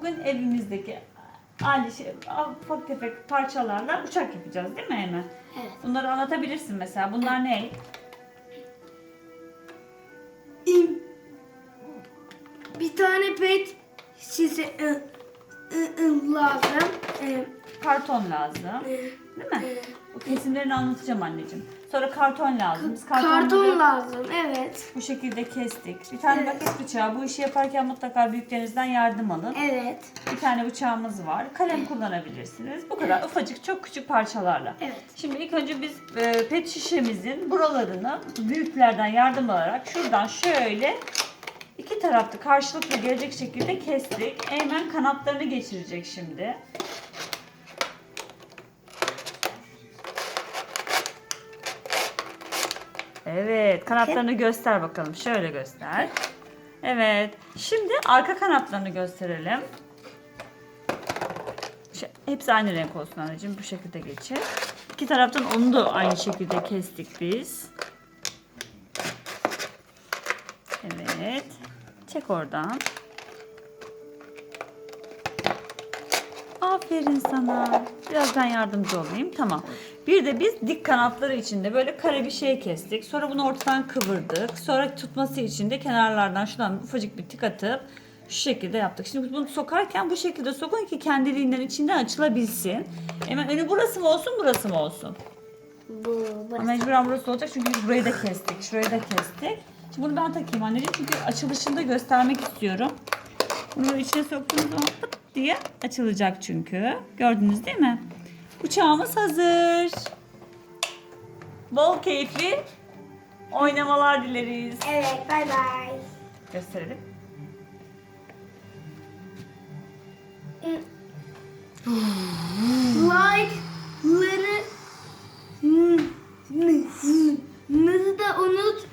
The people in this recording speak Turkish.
bugün evimizdeki aynı şey, ufak tefek parçalarla uçak yapacağız değil mi Eymen? Evet. Bunları anlatabilirsin mesela. Bunlar ne? İm- Bir tane pet size ı, ı, ı, lazım. E, Karton lazım. e, Değil mi? Kesimlerini anlatacağım anneciğim. Sonra karton lazım. Biz kartonları Karton lazım. Evet. bu şekilde kestik. Bir tane Evet. maket bıçağı. Bu işi yaparken mutlaka büyüklerinizden yardım alın. Evet. Bir tane bıçağımız var. Kalem kullanabilirsiniz. Bu kadar ufacık çok küçük parçalarla. Evet. Şimdi ilk önce biz e, pet şişemizin buralarını büyüklerden yardım alarak şuradan şöyle iki tarafta karşılıklı gelecek şekilde kestik. Eymen kanatlarını geçirecek şimdi. Evet, kanatlarını göster bakalım. Şöyle göster. Evet. Şimdi arka kanatlarını gösterelim. Hepsi aynı renk olsun anneciğim. Bu şekilde geçir. İki taraftan onu da aynı şekilde kestik biz. Evet. Çek oradan. Aferin sana. Biraz ben yardımcı olayım. Tamam. Bir de biz dik kanatları içinde böyle kare bir şey kestik. Sonra bunu ortadan kıvırdık. Sonra tutması için de kenarlardan şuradan ufacık bir tik atıp şu şekilde yaptık. Şimdi bunu sokarken bu şekilde sokun ki kendiliğinden içinden açılabilsin. Hemen önü burası mı olsun burası mı olsun? Bu, Ama burası. mecburen burası olacak çünkü biz burayı da kestik. Şurayı da kestik. Şimdi bunu ben takayım anneciğim çünkü açılışını da göstermek istiyorum. Bunu içine soktuğunuz zaman diye açılacak çünkü. Gördünüz değil mi? Uçağımız hazır. Bol keyifli oynamalar dileriz. Evet. Bay bay. Gösterelim. Hı.